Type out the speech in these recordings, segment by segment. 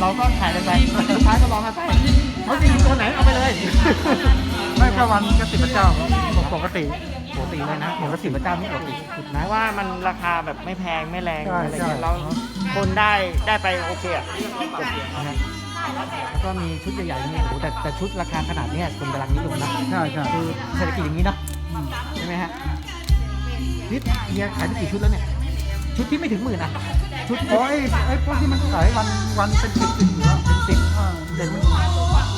เราก็ถ่ายกันไปลูกค้าก็ลองกันไปเขาจะอยู่ตัวไหนเอาไปเลย ไม่ก็วันก็สิบพระเจ้าปกติปกติเลยนะเหมือนกับสิบพระเจ้านี่ปกติสุดนะว่ามันราคาแบบไม่แพงไม่แรงใช่อะไรใช่เงี้ยแล้วคนได้ได้ไปโอเคอะนะฮะแล้วก็มีชุดใหญ่ๆนี่โอ้โหแต่แต่ชุดราคาขนาดเนี้ยคนกำลังนิยมนะใช่ใช่คือเศรษฐกิจอย่างนี้เนาะใช่ไหมฮะนี่เฮียขายไปกี่ชุดแล้วเนี่ยชุดที่ไม่ถึงหมื่นอะ ชุดโอ้ยไอ้พวกที่มันขายวันวันเป็นสิบสิบอยู่แล้วเป็นสิบอ่าเด่นมัน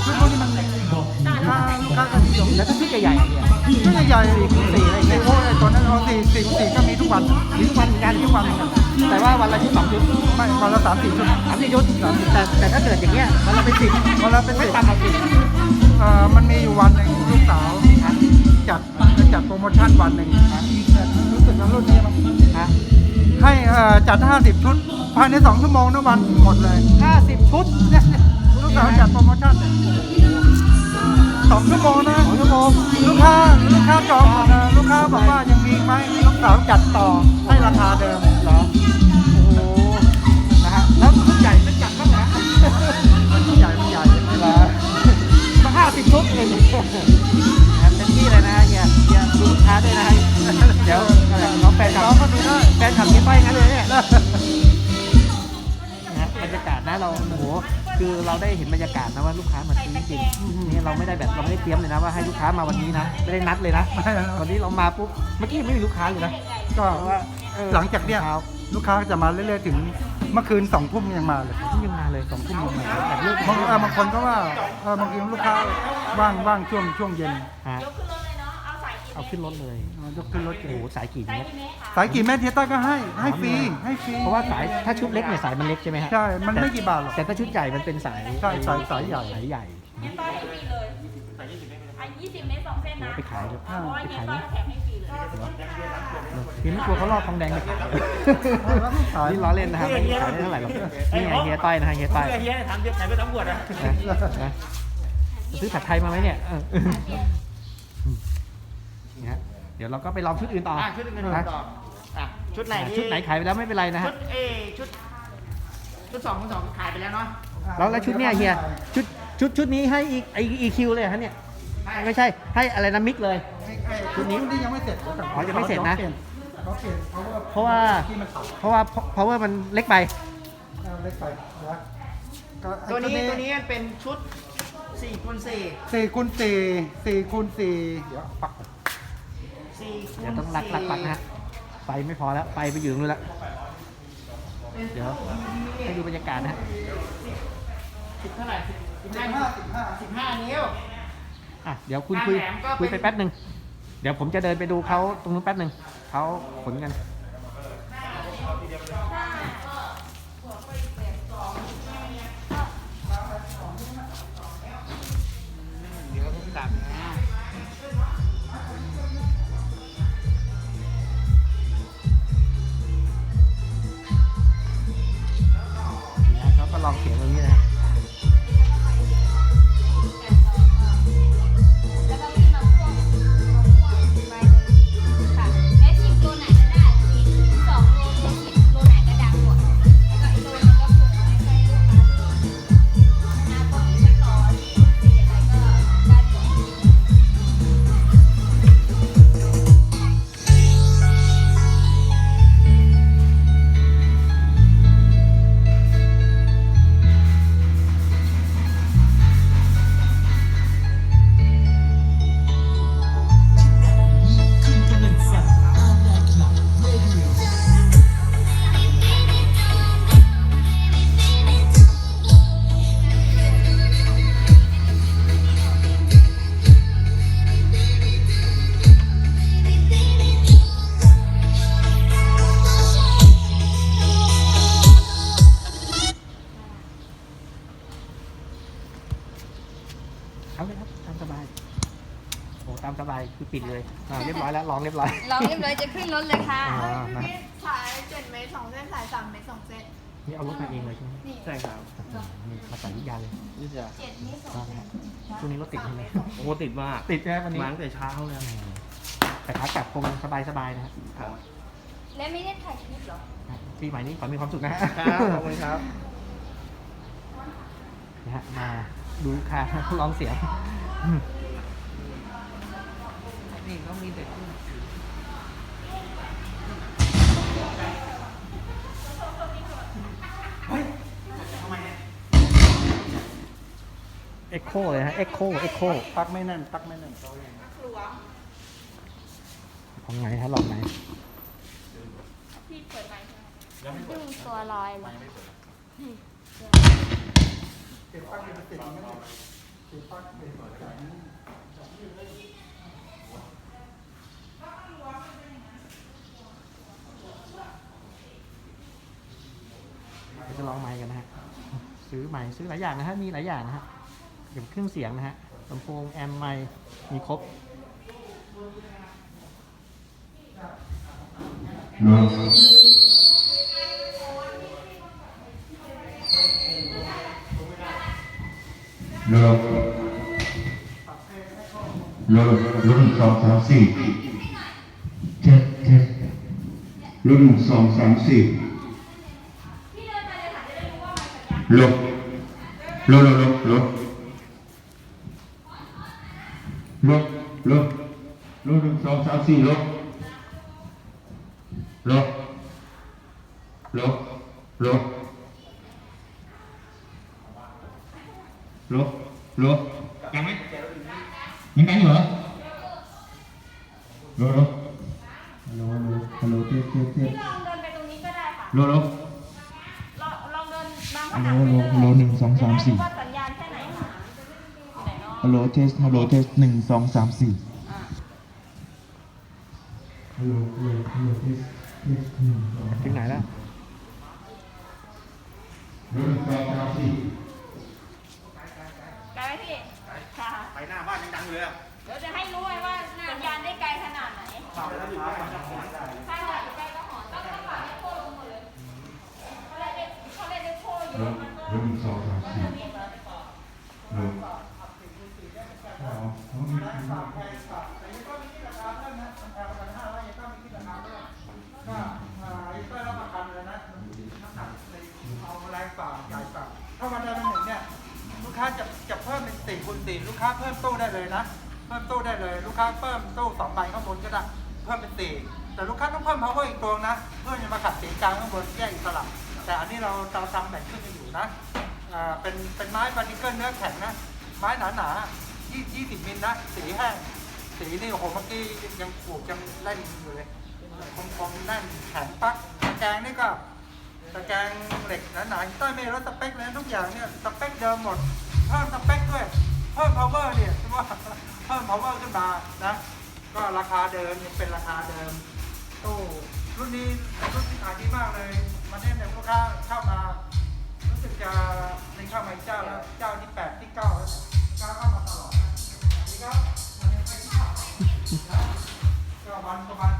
ชุดพวกนี้มันลูกค้าลูกค้าก็นิยมแล้วก็ชุดใหญ่ๆอะเนี่ยชุดใหญ่ๆสี่คูณสี่อะไรอย่างเงี้ยโอ้ยตัวนั้นเอาสี่สี่คูณสี่ก็มีทุกวันมีทุกวันเหมือนกันทุกวัน แต่ว่าวันละชุดสองชุดไม่วันละสามสี่ชุดสามสี่ชุดแต่แต่ถ้าเกิดอย่างเงี้ยวันละเป็นสิบวันละเป็นไม่สิบต่ำกว่าสิบเอ่อมันมีอยู่วันหนึ่งลูกสาวจัดจะจัดโปรโมชั่นวันหนึ่งรู้สึกว่ารุ่นนี้มันฮะ ให้เอ่อจัด 50 ชุด ภายใน 2 ชั่วโมงนะวันหมดเลยห้าสิบชุดเนี่ยลูกสาวจัดโปรโมชั่นสองชั่วโมงนะสองชั่วโมงลูกค้าลูกค้าจองหมดนะลูกค้าบอกว่ายังมีไหมลูกสาวจัดต่อให้ราคาเดิมเหรอโอ้โหนะฮะแล้วชุดใหญ่ไม่จัดบ้างนะใหญ่ใหญ่เหรอมาห้าสิบชุดเอง นะครับเต็มที่เลยนะฮะเฮียเฮียดูลูกค้าด้วยนะฮะเดี๋ยวน้องแฟนคลับน้องก็ดูได้แฟนขับเฮียต้อยงั้นเลยเนี่ยนะฮะบรรยากาศนะเราโอ้โหคือเราได้เห็นบรรยากาศนะว่าลูกค้ามาซื้อจริงๆนี่เราไม่ได้แบบเราไม่ได้เตรียมเลยนะว่าให้ลูกค้ามาวันนี้นะไม่ได้นัดเลยนะไม่นะวันนี้เรามาปุ๊บเมื่อกี้ยังไม่มีลูกค้าเลยนะก็เพราะว่าเออหลังจากเนี้ยลูกค้าจะมาเรื่อยๆถึงเมื่อคืนสองทุ่มยังมาเลยยังมาเลยสองทุ่มยังมาแต่เลิกบางเออบางคนก็ว่าเออบางทีลูกค้าว่างว่างช่วงช่วงเย็นฮะ เอาขึ้นรถเลยเออยกขึ้นรถโอ้โหสายกี่เมตร สายกี่แม่เทียต้าก็ให้ให้ฟรีให้ฟรีเพราะว่าสายถ้าชุดเล็กเนี่ยสายมันเล็กใช่ไหมฮะใช่มันไม่กี่บาทหรอก แต่ถ้าชุดใหญ่มันเป็นสายใช่สายสายใหญ่ สายใหญ่เฮียต้อยให้ฟรีเลยอัน20เมตรสองเส้นนะไปขายเลย เพราะว่าไปเฮียขายต้อนะยแถมให้ฟรีเลย พี่ไม่กลัวเขาลอกทองแดงไปขายแล้วไม่ขายนี่ล้อเล่นนะครับไม่ขายได้เท่าไหร่หรอกนี่ไงเฮียต้อยนะฮะเฮียต้อยเพื่อเฮียทำเดี๋ยวขายไปทั้งหมดอะนะนะซื้อผัดไทยมาไหมเนี่ยเออ นี่ฮะเดี๋ยวเราก็ไปลองชุดอื่นต่ออะชุดอื่นนะต่ออะชุดไหนที่ชุดไหนขายไปแล้วไม่เป็นไรนะชุฮะดเอชุดชุดสองชุดสองขายไปแล้วเนาะแล้วแล้วชุดเนี่ยเฮียชุดชุดชุดนี้ให้อีไออีคิวเลยเหรอฮะเนี่ยไม่ใช่ให้อะไรนะมิกเลย ชุดนี้นี่ยังไม่เสร็จอ๋อยังไม่เสร็จนะ เขาเปลี่ยนเขาเปลี่ยนเพราะว่าที่มันตัดเพราะว่า power มันเล็กไป เอาเล็กไปนะก็ไอ้ตัวนี้ตัวนี้มันเป็นชุด4คูณ4สี่คูณสี่สี่คูณสี่เดี๋ยวปัก 4คูณเดี๋ยวต้องรักรักรักนะฮะไฟไม่พอแล้วไฟไปอยู่ตรงนู้นแล้วเดี๋ยวให้ดูบรรยากาศนะฮะสิบเท่าไหร่สิบสิบห้าสิบห้าสิบห้านิ้ว อะเดี๋ยวคุณคุยแหลมก็เป็น คุยไปแป๊บหนึ่งเดี๋ยวผมจะเดินไปดูเขาตรงนู้นแป๊บหนึ่งเขาขนกัน เขาก็ลองเสียงตรงนี้นะ อ้ตามสบายคือปิดเลยอ่าเรียบร้อยแล้วลองเรียบร้อยเราเรียบร้อยจะขึ้นรถเลยค่ะ อ่านะสายเจ็ดเมตรสองเส้นสายสามเมตรสองเส้น นี่เอารถมาเองเลยใช่ไหมนี่ใช่ครับนี่มาจากยุธยาเลยนี่จะเจ็ดเมตรสองว่าไงฮะช่วงนี้รถติดใช่ไหมโอ้ติดมากติดใช่ไหมวันนี้มาตั้งแต่เช้าเลยแต่ขากลับคงสบายสบายๆนะฮะครับและไม่ได้ถ่ายคลิปเหรอ ปีใหม่นี้ขอมีความสุขนะฮะ ครับขอบคุณครับะมาดูลูกค้าทดลองเสียง นี่ต้องมีเด็กด้วยเอ็กโคเลยฮะเอ็กโคเอ็กโคปลั๊กไม่แน่นปลั๊กไม่แน่นของไหนฮะลองไหนพี่เปิดไมค์ใช่ไหมดึงตัวลอยเลยเก็บปลั๊กเป็นติดอย่างนั้นเลยเก็บปลั๊กเป็นสายนี้ เดี๋ยวจะลองไมค์กันนะฮะ ซื้อไมค์ซื้อหลายอย่างนะฮะมีหลายอย่างนะฮะเกี่ยวกับเครื่องเสียงนะฮะลำโพงแอมไมมีครบรถรถรถหนึ่งสองสามสี่เจ็ดเจ็ดรถหนึ่งสองสามสี่ รถรถรถรถรถรถรถรถหนึ่งสองสามสี่รถรถรถร หลฮัลโหลหนึ่งสองสามสี่ว่าสัญญาณแค่ไหนค่ะไหนเนาะฮัลโหลเทสฮัลโหลเทสหนึ่งสองสามสี่ฮัลโหลฮัลโหลฮัลโหลเทสเทสหนึ่งสองถึงไหนแล้วรถหนึ่งสองสามสี่ไกลไหมพี่ค่ะไปหน้าบ้านยังดังเลยอะเดี๋ยวจะให้รู้ไว้ว่าสัญญาณได้ไกลขนาดไหนใช่ค่ะ หนึ่งสองสามสี่รถอ๋อฝากแพงฝากแต่งก็มีที่ราคาเพิ่มนะแพงประมาณห้าร้อยยังก็มีที่รามก็อ่าไอ้ก็รับประกันเลยนะน้ำหนักเลยเอาแรงฝ่าใหญ่ฝ่าถ้าวันใดวันหนึ่งเนี่ยลูกค้าจะจะเพิ่มเป็นสี่คูณสี่ลูกค้าเพิ่มตู้ได้เลยนะเพิ่มตู้ได้เลย ลูกค้าเพิ่มตู้สองใบข้างบนก็ได้เพิ่มเป็นสี่แต่ลูกค้าต้องเพิ่ม power อีกตัวนะ เพื่อจะมาขัดสีกลางข้างบนแยกอิสระแต่อันนี้เราเราทำแบ่งขึ้นอยู่ นะอ่าเป็นเป็นไม้บาร์นิเกิลเนื้อแข็งนะไม้หนาหนาๆยี่ยี่สิบมิลนะสีแห้งสีนี่โอ้โหเมื่อกี้ยังขูดยังเล่นอยู่เลยคมคมแน่นแข็งปักตะแกรงนี่ก็ตะแกรงเหล็กหนาๆต้อยไม่ลดสเปคเลยทุกอย่างเนี่ยสเปคเดิมหมดเพิ่มสเปคด้วยเพิ่ม power เนี่ยว่าเพิ่ม power ขึ้นมานะก็ราคาเดิมยังเป็นราคาเดิมตู้รุ่นนี้รุ่นที่ขายดีมากเลยมันเนี่ยลูกค้าเข้ามา สึกจะในข้ามาอีกเจ้าแล้วเจ้าที่แปดที่เก้าแล้วเก้าเข้ามาตลอดนะนี่ครับมันนี้ไปที่เก้าก็วันประมาณ